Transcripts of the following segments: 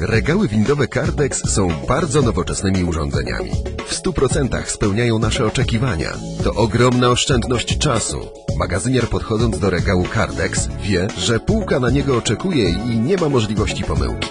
Regały windowe Cardex są bardzo nowoczesnymi urządzeniami. W 100% spełniają nasze oczekiwania. To ogromna oszczędność czasu. Magazynier podchodząc do regału Cardex wie, że półka na niego oczekuje i nie ma możliwości pomyłki.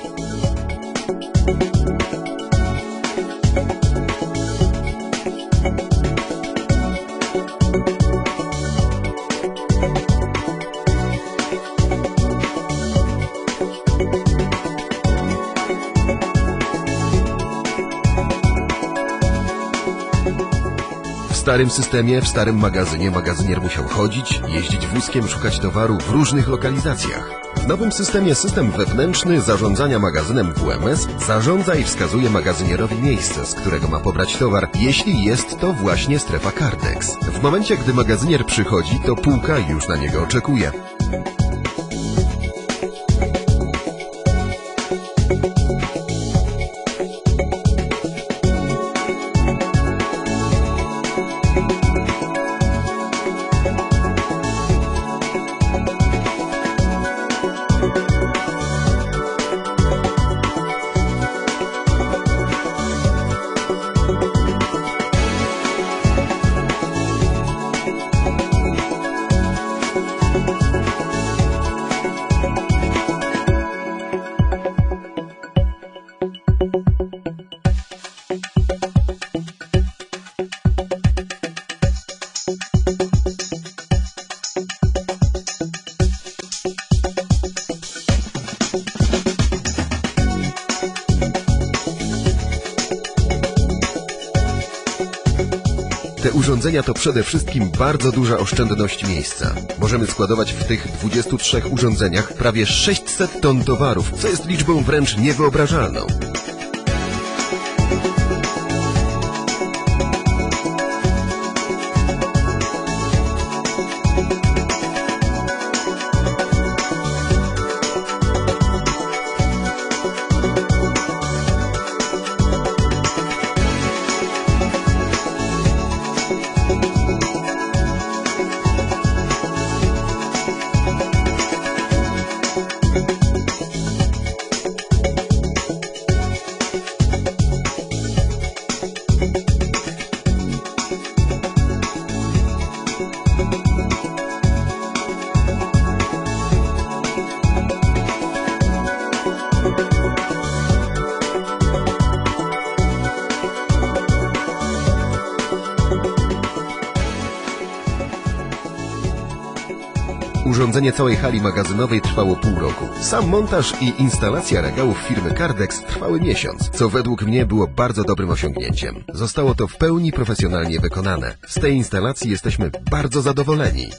Starym systemie, w starym magazynie magazynier musiał chodzić, jeździć wózkiem, szukać towaru w różnych lokalizacjach. W nowym systemie system wewnętrzny zarządzania magazynem WMS zarządza i wskazuje magazynierowi miejsce, z którego ma pobrać towar, jeśli jest to właśnie strefa Cardex. W momencie, gdy magazynier przychodzi, to półka już na niego oczekuje. Te urządzenia to przede wszystkim bardzo duża oszczędność miejsca. Możemy składować w tych 23 urządzeniach prawie 600 ton towarów, co jest liczbą wręcz niewyobrażalną. Urządzenie całej hali magazynowej trwało pół roku. Sam montaż i instalacja regałów firmy Cardex trwały miesiąc, co według mnie było bardzo dobrym osiągnięciem. Zostało to w pełni profesjonalnie wykonane. Z tej instalacji jesteśmy bardzo zadowoleni.